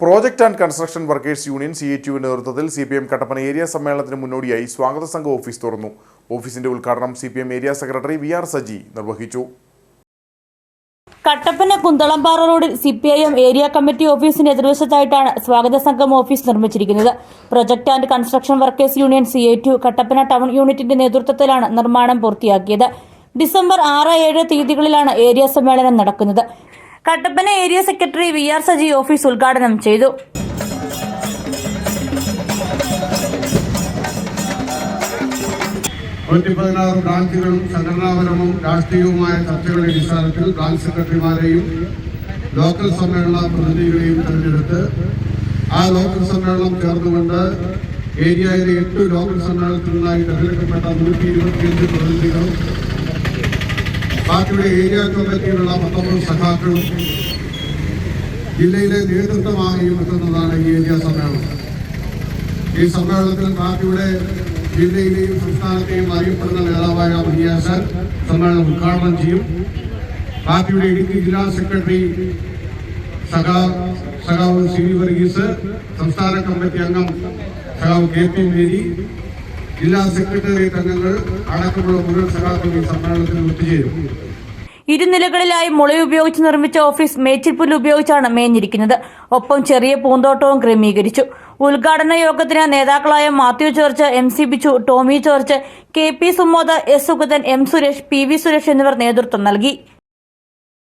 Project and construction workers union C A യുവിന്റെ നേതൃത്വത്തിൽ C P M Kattappana area സമ്മേളനത്തിന് മുന്നോടിയായി സ്വാഗത സംഘ ഓഫീസ് തുറന്നു. ഓഫീസിന്റെ ഉദ്ഘാടനം C P M area secretary V R Saji നിർവഹിച്ചു. കട്ടപ്പന കുന്തളംപാറ റോഡിൽ C P I M area committee ഓഫീസിന് എതിർവശത്തായിട്ടാണ് സ്വാഗത സംഘം ഓഫീസ് നിർമ്മിച്ചിരിക്കുന്നത്. Project and construction workers union C A to Kattappana town യൂണിറ്റിന്റെ നേതൃത്വത്തിലാണ് നിർമ്മാണം പൂർത്തിയാക്കിയത്. ഡിസംബർ ആറ് ഏഴ് തീയതികളിലാണ് ഏരിയ സമ്മേളനം നടക്കുന്നത്. Kattappana area secretary V R Saji office ഉദ്ഘാടനം ചെയ്തു. നൂറ്റി പതിനാറ് ബ്രാഞ്ചുകളും സംഘടനാപരവും രാഷ്ട്രീയവുമായ ചർച്ചകളുടെ അടിസ്ഥാനത്തിൽ ബ്രാഞ്ച് സെക്രട്ടറിമാരെയും ലോക്കൽ സമ്മേളന പ്രതിനിധികളെയും തെരഞ്ഞെടുത്ത് ആ ലോക്കൽ സമ്മേളനം ചേർന്നുകൊണ്ട് ഏരിയയിലെ എട്ട് ലോക്കൽ സമ്മേളനത്തിൽ നിന്നായി തെരഞ്ഞെടുക്കപ്പെട്ട നൂറ്റി ഇരുപത്തിയഞ്ച് പ്രതിനിധികളും പാർട്ടിയുടെ ഏരിയ കമ്മിറ്റിയിലുള്ള പത്തൊമ്പത് സഖാക്കളും ജില്ലയിലെ നേതൃത്വമാകുകയും എത്തുന്നതാണ് ഈ ഏരിയ സമ്മേളനം. ഈ സമ്മേളനത്തിൽ പാർട്ടിയുടെ ജില്ലയിലെയും സംസ്ഥാനത്തെയും അറിയപ്പെടുന്ന നേതാവായ മുനിയാസൻ സമ്മേളനം ഉദ്ഘാടനം ചെയ്യും. പാർട്ടിയുടെ ഇടുക്കി ജില്ലാ സെക്രട്ടറി സഖാ സഖാവ് സി വി വർഗീസ് സംസ്ഥാന കമ്മിറ്റി അംഗം സഖാവ് കെ പി മേരി ജില്ലാ സെക്രട്ടേറിയറ്റ് അംഗങ്ങൾ അടക്കമുള്ള മുഴുവൻ സഖാക്കൾ ഈ സമ്മേളനത്തിൽ ഒത്തുചേരും. ഇരുനിലകളിലായി മുള ഉപയോഗിച്ച് നിർമ്മിച്ച ഓഫീസ് മേച്ചിൽപ്പുല്ല് ഉപയോഗിച്ചാണ് മേഞ്ഞിരിക്കുന്നത്. ഒപ്പം ചെറിയ പൂന്തോട്ടവും ക്രമീകരിച്ചു. ഉദ്ഘാടന യോഗത്തിന് നേതാക്കളായ Mathew George M C Bichu Tomy George K P Sumod S Sugathan M Suresh P V Suresh എന്നിവർ നേതൃത്വം നൽകി.